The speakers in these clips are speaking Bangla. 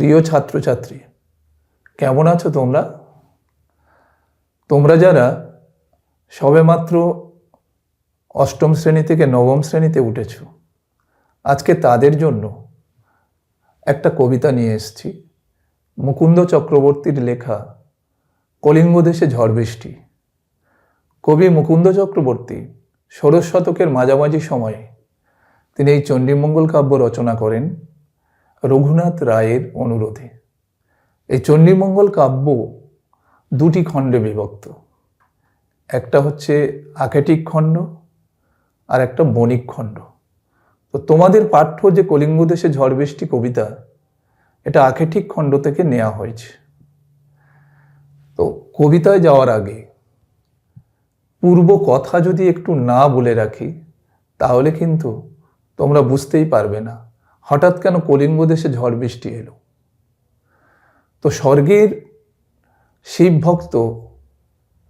প্রিয় ছাত্রছাত্রী, কেমন আছো তোমরা? তোমরা যারা সবেমাত্র অষ্টম শ্রেণি থেকে নবম শ্রেণীতে উঠেছ, আজকে তাদের জন্য একটা কবিতা নিয়ে এসেছি। মুকুন্দ চক্রবর্তীর লেখা কলিঙ্গ দেশে ঝড় বৃষ্টি। কবি মুকুন্দ চক্রবর্তী ষোড়শ শতকের মাঝামাঝি সময়ে তিনি এই চণ্ডীমঙ্গল কাব্য রচনা করেন। রঘুনাথ রায়ের অনুরোধে। এই চণ্ডীমঙ্গল কাব্য দুটি খণ্ডে বিভক্ত। একটা হচ্ছে আকেটিক খণ্ড আর একটা বণিক খণ্ড। তো তোমাদের পাঠ্য যে কলিঙ্গ দেশে ঝড় বৃষ্টি কবিতা, এটা আকেটিক খণ্ড থেকে নেওয়া হয়েছে। তো কবিতায় যাওয়ার আগে পূর্ব কথা যদি একটু না বলে রাখি, তাহলে কিন্তু তোমরা বুঝতেই পারবে না। হঠাৎ কেন কলিঙ্গ দেশে ঝড় বৃষ্টি এলো? তো স্বর্গের শিব ভক্ত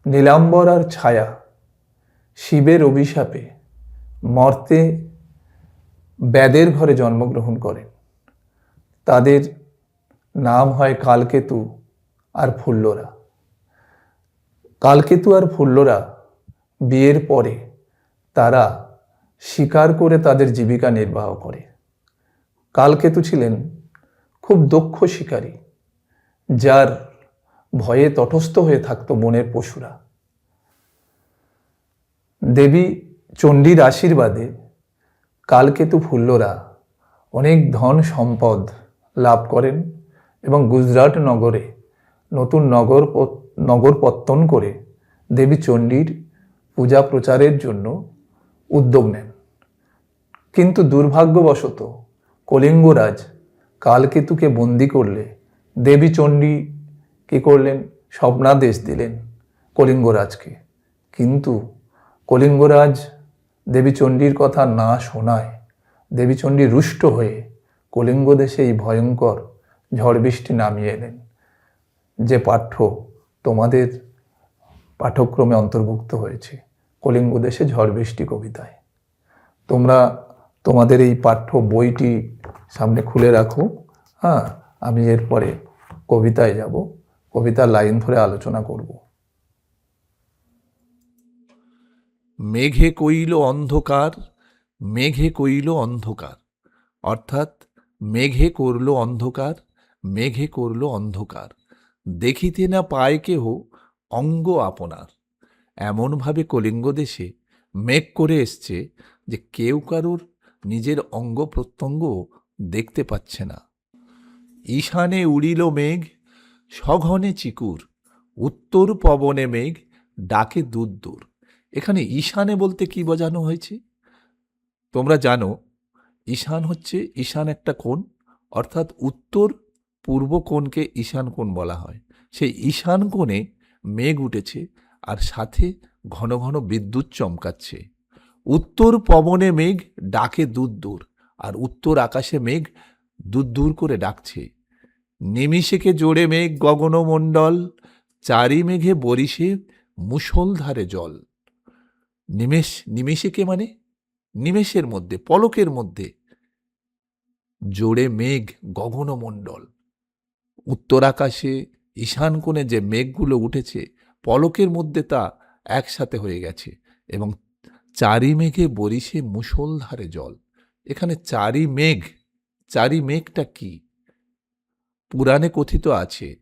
নীলাম্বর আর ছায়া শিবের অভিশাপে মর্তে ব্যাদের ঘরে জন্মগ্রহণ করেন। তাদের নাম হয় কালকেতু আর ফুল্লরা। কালকেতু আর ফুল্লরা বিয়ের পরে তারা শিকার করে তাদের জীবিকা নির্বাহ করে। কালকেতু ছিলেন খুব দক্ষ শিকারী, যার ভয়ে তটস্থ হয়ে থাকতো বনের পশুরা। দেবী চণ্ডীর আশীর্বাদে কালকেতু ফুল্লরা অনেক ধন সম্পদ লাভ করেন এবং গুজরাট নগরে নতুন নগর প- নগর পত্তন করে দেবী চণ্ডীর পূজা প্রচারের জন্য উদ্যোগ নেন। কিন্তু দুর্ভাগ্যবশত কলিঙ্গরাজ, কালকেতুকে বন্দি করলে দেবী চণ্ডী কী করলেন? স্বপ্নাদেশ দিলেন কলিঙ্গরাজকে। কিন্তু কলিঙ্গরাজ দেবী চণ্ডীর কথা না শোনায় দেবী চণ্ডী রুষ্ট হয়ে কলিঙ্গ দেশে এই ভয়ঙ্কর ঝড় বৃষ্টি নামিয়ে এলেন। যে পাঠ্য তোমাদের পাঠ্যক্রমে অন্তর্ভুক্ত হয়েছে কলিঙ্গ দেশে ঝড় বৃষ্টি কবিতায়। তোমরা তোমাদের এই পাঠ্য বইটি সামনে খুলে রাখো। হ্যাঁ আমি এরপরে কবিতায় যাব। কবিতার লাইন ধরে আলোচনা করব। মেঘে কইল অন্ধকার, মেঘে কইল অন্ধকার। অর্থাৎ মেঘে করল অন্ধকার, মেঘে করল অন্ধকার। দেখিতে না পায় কেহ অঙ্গ আপনার। এমনভাবে কলিঙ্গ দেশে মেঘ করে এসছে যে কেউ কারুর নিজের অঙ্গ প্রত্যঙ্গ দেখতে পাচ্ছে না। ঈশানে উড়িল মেঘ, সঘনে চিকুর। উত্তর পবনে মেঘ, ডাকে দূর দূর। এখানে ঈশানে বলতে কি বোঝানো হয়েছে? তোমরা জানো, ঈশান হচ্ছে, ঈশান একটা কোণ, অর্থাৎ উত্তর পূর্ব কোণকে ঈশান কোণ বলা হয়। সেই ঈশান কোণে মেঘ উঠেছে আর সাথে ঘন ঘন বিদ্যুৎ চমকাচ্ছে। উত্তর পবনে মেঘ, ডাকে দূর দূর। আর উত্তর আকাশে মেঘ দূর দূর করে ডাকছে। নিমিষেকে জোড়ে মেঘ গগনমণ্ডল, চারি মেঘে বরিশে মুষলধারে জল। নিমেষ, নিমেষেকে মানে? নিমেষের মধ্যে, পলকের মধ্যে জোড়ে মেঘ গগনমণ্ডল। উত্তর আকাশে ঈশান কোণে যে মেঘগুলো উঠেছে, পলকের মধ্যে তা একসাথে হয়ে গেছে এবং চারি মেঘে বরিশে মুষলধারে জল। এখানে চারি মেঘ, চারি মেঘটা কি? পুরাণে কথিত আছে,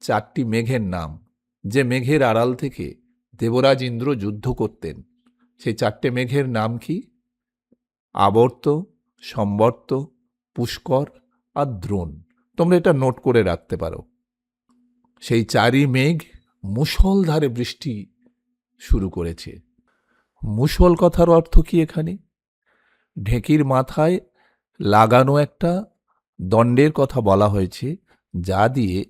চারটি মেঘের নাম, যে মেঘের আড়াল থেকে দেবরাজ ইন্দ্র যুদ্ধ করতেন। সেই চারটে মেঘের নাম কি? আবর্ত, সম্বর্ত, পুষ্কর আর দ্রোণ। তোমরা এটা নোট করে রাখতে পারো। সেই চারি মেঘ মুষলধারে বৃষ্টি শুরু করেছে। মুষল কথার অর্থ কি এখানে? ঢেকির মাথায় লাগানো একটা দণ্ডের কথা বলা হয়েছে, যা দিয়ে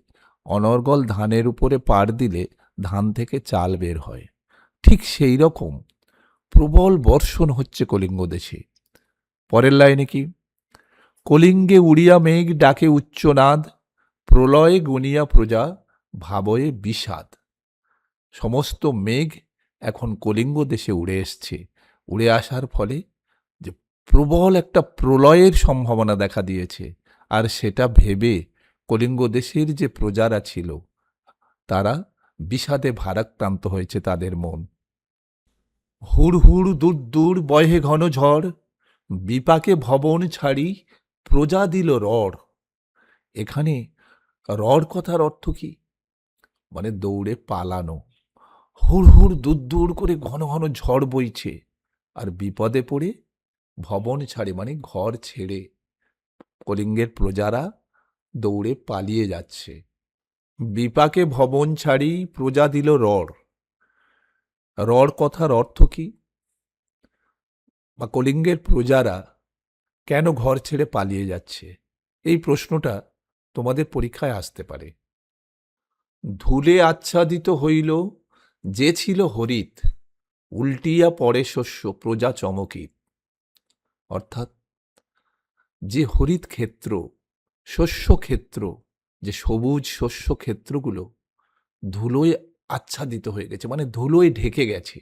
অনর্গল ধানের উপরে পাড় দিলে ধান থেকে চাল বের হয়। ঠিক সেই রকম প্রবল বর্ষণ হচ্ছে কলিঙ্গ দেশে। পরের লাইনে কি? কলিঙ্গে উড়িয়া মেঘ ডাকে উচ্চনাদ প্রলয়ে গুনিয়া প্রজা ভাবয়ে বিষাদ। সমস্ত মেঘ এখন কলিঙ্গ দেশে উড়ে এসছে। উড়ে আসার ফলে প্রবল একটা প্রলয়ের সম্ভাবনা দেখা দিয়েছে। আর সেটা ভেবে কলিঙ্গ দেশের যে প্রজারা ছিল, তারা বিষাদে ভারাক্রান্ত হয়েছে তাদের মন। হুড় হুড় দূর দূর বহে ঘন ঝড়, বিপাকে ভবন ছাড়ি প্রজা দিল রড়। এখানে রড় কথার অর্থ কি? মানে দৌড়ে পালানো। হুড় হুড় দূর দূর করে ঘন ঘন ঝড় বইছে। আর বিপদে পড়ে ভবন ছাড়ে মানে ঘর ছেড়ে, কলিঙ্গের প্রজারা দৌড়ে পালিয়ে যাচ্ছে। বিপাকে ভবন ছাড়ি প্রজা দিল রড়। রড় কথার অর্থ কি? বা কলিঙ্গের প্রজারা কেন ঘর ছেড়ে পালিয়ে যাচ্ছে? এই প্রশ্নটা তোমাদের পরীক্ষায় আসতে পারে। ধুলে আচ্ছাদিত হইল, যে ছিল হরিত, উল্টিয়া পড়ে শস্য, প্রজা চমকিত। অর্থাৎ যে হরিত ক্ষেত্র শস্য ক্ষেত্র যে সবুজ শস্য ক্ষেত্রগুলো ধুলোয় আচ্ছাদিত হয়ে গেছে মানে ধুলোয় ঢেকে গেছে,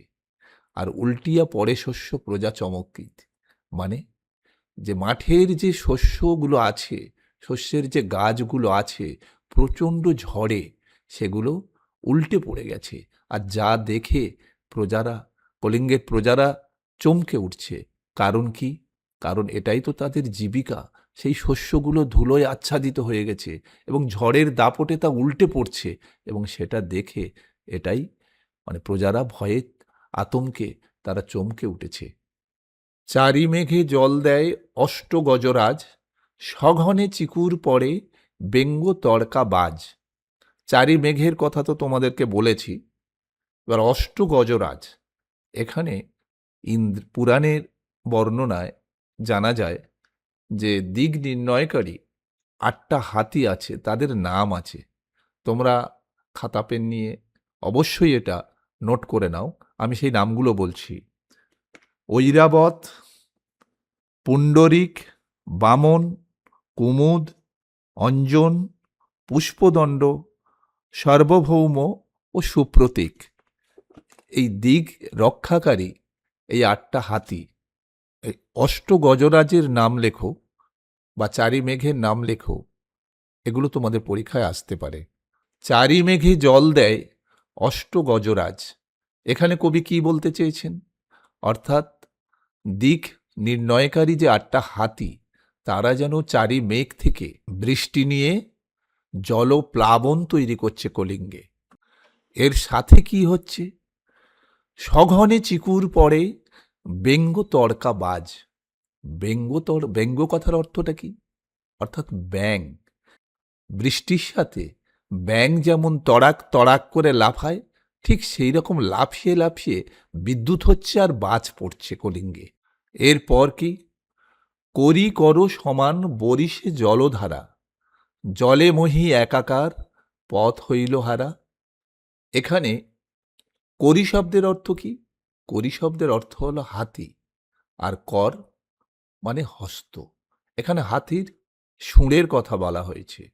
আর উল্টিয়া পরে শস্য প্রজা চমকিত মানে যে মাঠের যে শস্যগুলো আছে, শস্যের যে গাছগুলো আছে, প্রচণ্ড ঝড়ে, সেগুলো উল্টে পড়ে গেছে, আর যা দেখে প্রজারা, কলিঙ্গের প্রজারা চমকে উঠছে। কারণ কি? কারণ এটাই তো তাদের জীবিকা। সেই শস্যগুলো ধুলোয় আচ্ছাদিত হয়ে গেছে এবং ঝড়ের দাপটে তা উল্টে পড়ছে এবং সেটা দেখে এটাই মানে প্রজারা ভয়ে আতঙ্কে তারা চমকে উঠেছে। চারি মেঘে জল দেয় অষ্ট গজরাজ সঘনে চিকুর পড়ে বেঙ্গ তড়কা বাজ। চারি মেঘের কথা তো তোমাদেরকে বলেছি। এবার অষ্ট গজরাজ এখানে ইন্দ্র, পুরাণের বর্ণনায় জানা যায় যে দিক নির্ণয়কারী আটটা হাতি আছে, তাদের নাম আছে। তোমরা খাতা, পেন নিয়ে অবশ্যই এটা নোট করে নাও। আমি সেই নামগুলো বলছি। ঐরাবত, পুণ্ডরিক, বামন, কুমুদ, অঞ্জন, পুষ্পদণ্ড, সার্বভৌম ও সুপ্রতীক। এই দিক রক্ষাকারী এই আটটা হাতি এই অষ্ট গজরাজের নাম লেখো বা চারি মেঘের নাম লেখো, এগুলো তোমাদের পরীক্ষায় আসতে পারে। চারি মেঘে জল দেয় অষ্ট গজরাজ এখানে কবি কি বলতে চেয়েছেন? অর্থাৎ দিক নির্ণয়কারী যে আটটা হাতি, তারা যেন চারি মেঘ থেকে বৃষ্টি নিয়ে জলপ্লাবন তৈরি করছে কলিঙ্গে। এর সাথে কি হচ্ছে? সঘনে চিকুর পড়ে ব্যঙ্গ তড়কা বাজ। ব্যঙ্গ তড় ব্যঙ্গ কথার অর্থটা কি? অর্থাৎ ব্যাং বৃষ্টির সাথে ব্যাং যেমন তড়াক তড়াক করে লাফায় ঠিক সেই রকম লাফিয়ে লাফিয়ে বিদ্যুৎ হচ্ছে আর বাজ পড়ছে কলিঙ্গে। এরপর কি? করি করো সমান বরিশে জলধারা। জলে মহি একাকার পথ হইল হারা। এখানে করি শব্দের অর্থ কি? করি শব্দের অর্থ হলো হাতি। আর কর মানে হস্ত। এখানে হাতির সুঁড়ের কথা বলা হয়েছে।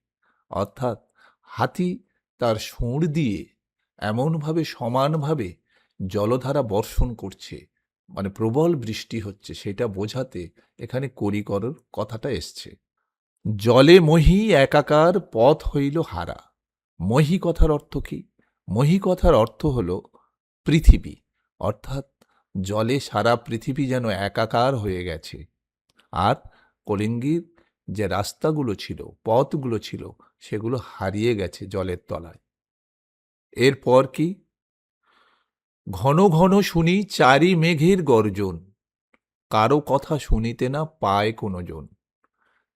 অর্থাৎ হাতি তার সুঁড় দিয়ে এমনভাবে সমানভাবে জলধারা বর্ষণ করছে মানে প্রবল বৃষ্টি হচ্ছে, সেটা বোঝাতে এখানে করিকরের কথাটা এসছে। জলে মহি একাকার পথ হইল হারা। মহি কথার অর্থ কি? মহি কথার অর্থ হল পৃথিবী। অর্থাৎ জলে সারা পৃথিবী যেন একাকার হয়ে গেছে। আর কলিঙ্গির যে রাস্তাগুলো ছিল, পথগুলো ছিল, সেগুলো হারিয়ে গেছে জলের তলায়। এরপর কি? ঘন ঘন শুনি চারি মেঘের গর্জন। কারও কথা শুনিতে না পায় কোনো জন।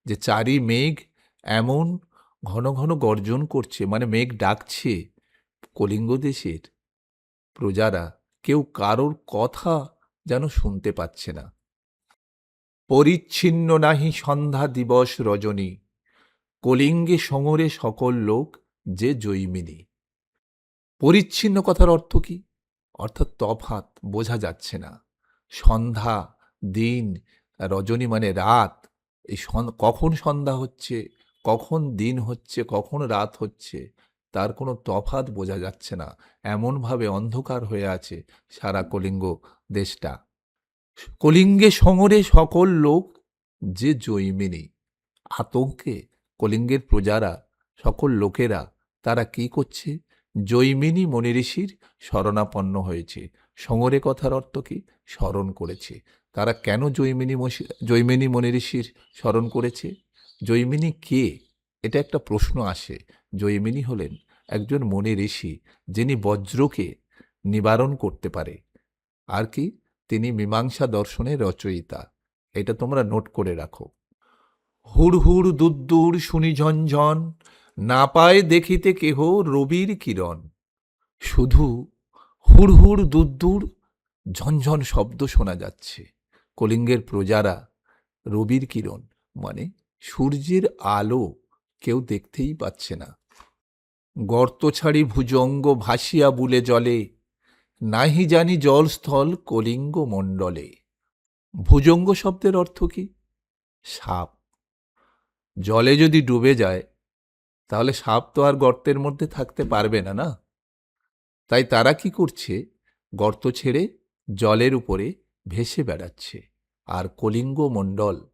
যে চারি মেঘ এমন ঘন ঘন গর্জন করছে মানে মেঘ ডাকছে কলিঙ্গ দেশের প্রজারা। কেউ কারোর কথা যেন শুনতে পাচ্ছে না। পরিচ্ছিন্ন নাহি সন্ধ্যা দিবস রজনী, কলিঙ্গে সমরে সকল লোক যে জৈমিনী। পরিচ্ছিন্ন কথার অর্থ কি? অর্থাৎ তফাত বোঝা যাচ্ছে না। সন্ধ্যা, দিন, রজনী মানে রাত। এই কখন সন্ধ্যা হচ্ছে, কখন দিন হচ্ছে, কখন রাত হচ্ছে তার কোনো তফাত বোঝা যাচ্ছে না। এমনভাবে অন্ধকার হয়ে আছে সারা কলিঙ্গ দেশটা। কলিঙ্গে সমরে সকল লোক যে জৈমিনী, আতঙ্কে কলিঙ্গের প্রজারা, সকল লোকেরা, তারা কি করছে? জৈমিনী মনিঋষির শরণাপন্ন হয়েছে। সঙ্গরে কথার অর্থ কি? স্মরণ করেছে। তারা কেন জৈমিনী জৈমিনী মনিঋষির স্মরণ করেছে? জৈমিনী কে? এটা একটা প্রশ্ন আসে। জৈমিনী হলেন একজন মনে ঋষি যিনি বজ্রকে নিবারণ করতে পারে। আর কি? তিনি মীমাংসা দর্শনের রচয়িতা। এটা তোমরা নোট করে রাখো। হুড় হুড় দুদ্দুর শুনি ঝনঝন না পায় দেখিতে কেহ রবির কিরণ। শুধু হুড় হুড় দুদ্দুর ঝনঝন শব্দ শোনা যাচ্ছে। কলিঙ্গের প্রজারা রবির কিরণ মানে সূর্যের আলো কেউ দেখতেই পাচ্ছে না। গর্ত ছাড়ি ভুজঙ্গ ভাসিয়া বুলে জলে, নাহি জানি জলস্থল কলিঙ্গ মণ্ডলে। ভুজঙ্গ শব্দের অর্থ কি? সাপ। জলে যদি ডুবে যায়, তাহলে সাপ তো আর গর্তের মধ্যে থাকতে পারবে না না? তাই তারা কি করছে? গর্ত ছেড়ে জলের উপরে ভেসে বেড়াচ্ছে। আর কলিঙ্গ মণ্ডল,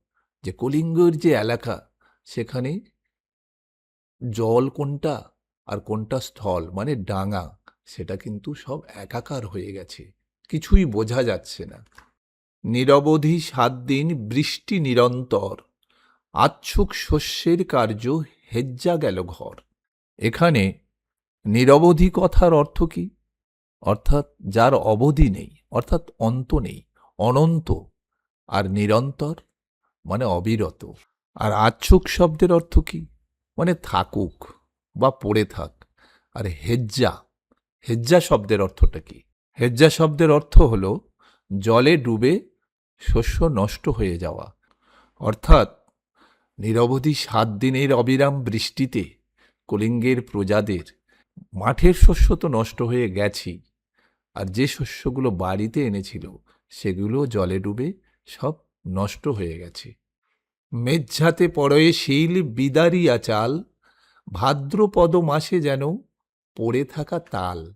যে কলিঙ্গের যে এলাকা, সেখানে জল কোনটা? আর কোনটা স্থল মানে ডাঙা, সেটা কিন্তু সব একাকার হয়ে গেছে। কিছুই বোঝা যাচ্ছে না। নিরবধি সাত দিন বৃষ্টি নিরন্তর। আচ্ছুক শস্যের কার্য হেজ্জা গেল ঘর। এখানে নিরবধি কথার অর্থ কি? অর্থাৎ যার অবধি নেই, অর্থাৎ অন্ত নেই, অনন্ত। আর নিরন্তর মানে অবিরত। আর আচ্ছুক শব্দের অর্থ কি? মানে থাকুক। বা পড়ে থাক। আর হেজ্জা হেজ্জা শব্দের অর্থটা কি? হেজ্জা শব্দের অর্থ হল জলে ডুবে শস্য নষ্ট হয়ে যাওয়া। অর্থাৎ নিরবধি সাত দিনের অবিরাম বৃষ্টিতে কলিঙ্গের প্রজাদের মাঠের শস্য তো নষ্ট হয়ে গেছেই। আর যে শস্যগুলো বাড়িতে এনেছিল, সেগুলো জলে ডুবে সব নষ্ট হয়ে গেছে। মেঝাতে পড়য়ে শিল বিদারিয়া চাল ভাদ্রপদ মাসে যেন পড়ে থাকা তাল।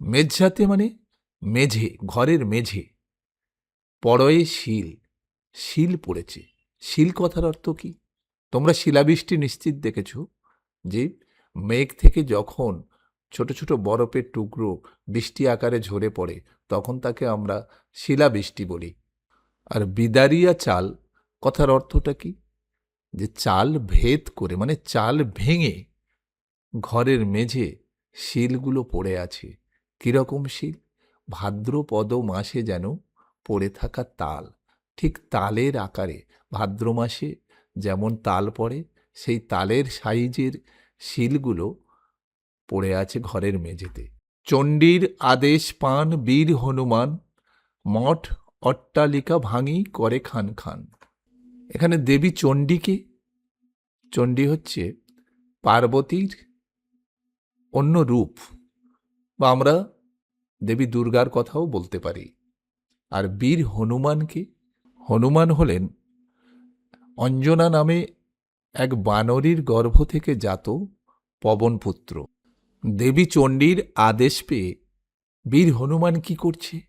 মেঝাতে মানে মেঝে, ঘরের মেঝে। পড়য়ে শিল শিল পড়েছে। শিল কথার অর্থ কি? তোমরা শিলাবৃষ্টি নিশ্চিত দেখেছ যে মেঘ থেকে যখন ছোট ছোট বরফের টুকরো বৃষ্টি আকারে ঝরে পড়ে, তখন তাকে আমরা শিলাবৃষ্টি বলি। আর বিদারিয়া চাল কথার অর্থটা কি? যে চাল ভেদ করে মানে চাল ভেঙে ঘরের মেঝে শিলগুলো পড়ে আছে। কীরকম শিল? ভাদ্রপদ মাসে যেন পড়ে থাকা তাল। ঠিক তালের আকারে। ভাদ্র মাসে যেমন তাল পড়ে, সেই তালের সাইজের শিলগুলো পড়ে আছে ঘরের মেঝেতে। চণ্ডীর আদেশ পান বীর হনুমান, মঠ অট্টালিকা ভাঙি করে খান খান। এখানে দেবী চণ্ডীকে চণ্ডী হচ্ছে পার্বতীর অন্য রূপ। বা আমরা দেবী দুর্গার কথাও বলতে পারি। আর বীর হনুমানকে হনুমান হলেন অঞ্জনা নামে এক বানরীর গর্ভ থেকে জাত পবনপুত্র। দেবী চণ্ডীর আদেশ পেয়ে বীর হনুমান কি করছে?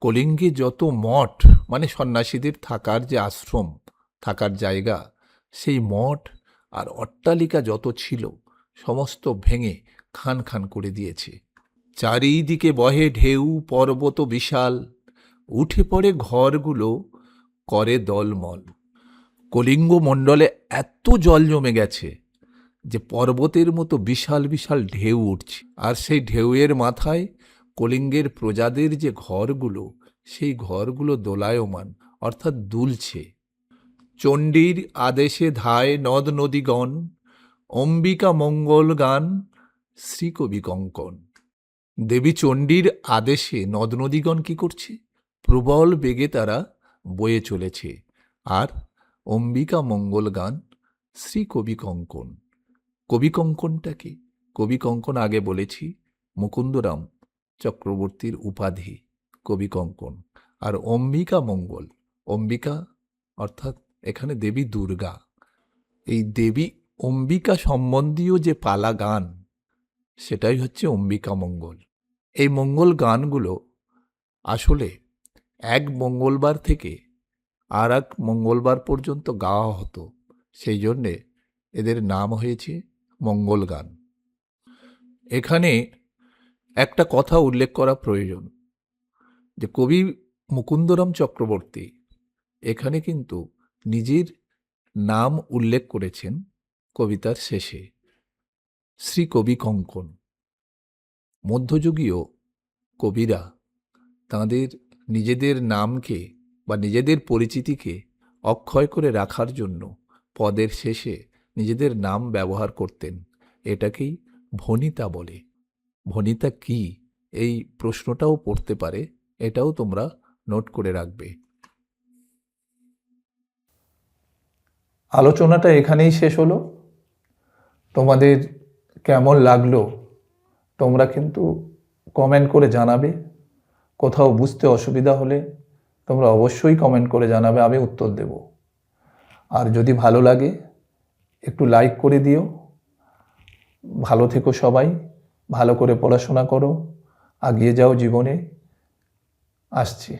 কলিঙ্গে যত মঠ মানে সন্ন্যাসীদের থাকার যে আশ্রম থাকার জায়গা, সেই মঠ আর অট্টালিকা যত ছিল, সমস্ত ভেঙে খান খান করে দিয়েছে। চারিদিকে বহে ঢেউ, পর্বত বিশাল। উঠে পড়ে ঘরগুলো, করে দলমল। কলিঙ্গ মণ্ডলে এত জল জমে গেছে যে পর্বতের মতো বিশাল বিশাল ঢেউ উঠছে। আর সেই ঢেউয়ের মাথায় কলিঙ্গের প্রজাদের যে ঘরগুলো, সেই ঘরগুলো দোলায়মান, অর্থাৎ দুলছে। চণ্ডীর আদেশে ধায় নদ নদীগণ, অম্বিকা মঙ্গল গান, শ্রীকবি কঙ্কন। দেবী চণ্ডীর আদেশে নদ নদীগণ কি করছে? প্রবল বেগে তারা বয়ে চলেছে। আর অম্বিকা মঙ্গল গান শ্রী কবি কঙ্কন। কবি কঙ্কনটা কি? কবি কঙ্কন আগে বলেছি, মুকুন্দরাম চক্রবর্তীর উপাধি কবি কঙ্কন। আর অম্বিকা মঙ্গল, অম্বিকা অর্থাৎ এখানে দেবী দুর্গা। এই দেবী অম্বিকা সম্বন্ধীয় যে পালা গান, সেটাই হচ্ছে অম্বিকা মঙ্গল। এই মঙ্গল গানগুলো আসলে এক মঙ্গলবার থেকে আর এক মঙ্গলবার পর্যন্ত গাওয়া হতো। সেই জন্যে এদের নাম হয়েছে মঙ্গল গান। এখানে একটা কথা উল্লেখ করা প্রয়োজন, যে কবি মুকুন্দরাম চক্রবর্তী এখানে কিন্তু নিজের নাম উল্লেখ করেছেন কবিতার শেষে। শ্রী কবি কঙ্কন। মধ্যযুগীয় কবিরা তাঁদের নিজেদের নামকে বা নিজেদের পরিচিতিকে অক্ষয় করে রাখার জন্য পদের শেষে নিজেদের নাম ব্যবহার করতেন। এটাকেই ভনিতা বলে। ভনিতা কি? এই প্রশ্নটাও পড়তে পারে। এটাও তোমরা নোট করে রাখবে। আলোচনাটা এখানেই শেষ হলো। তোমাদের কেমন লাগল তোমরা কিন্তু কমেন্ট করে জানাবে। কোথাও বুঝতে অসুবিধা হলে তোমরা অবশ্যই কমেন্ট করে জানাবে, আমি উত্তর দেব। আর যদি ভালো লাগে, একটু লাইক করে দিও। ভালো থেকো সবাই, ভালো করে পড়াশোনা করো, এগিয়ে যাও জীবনে। আসছি।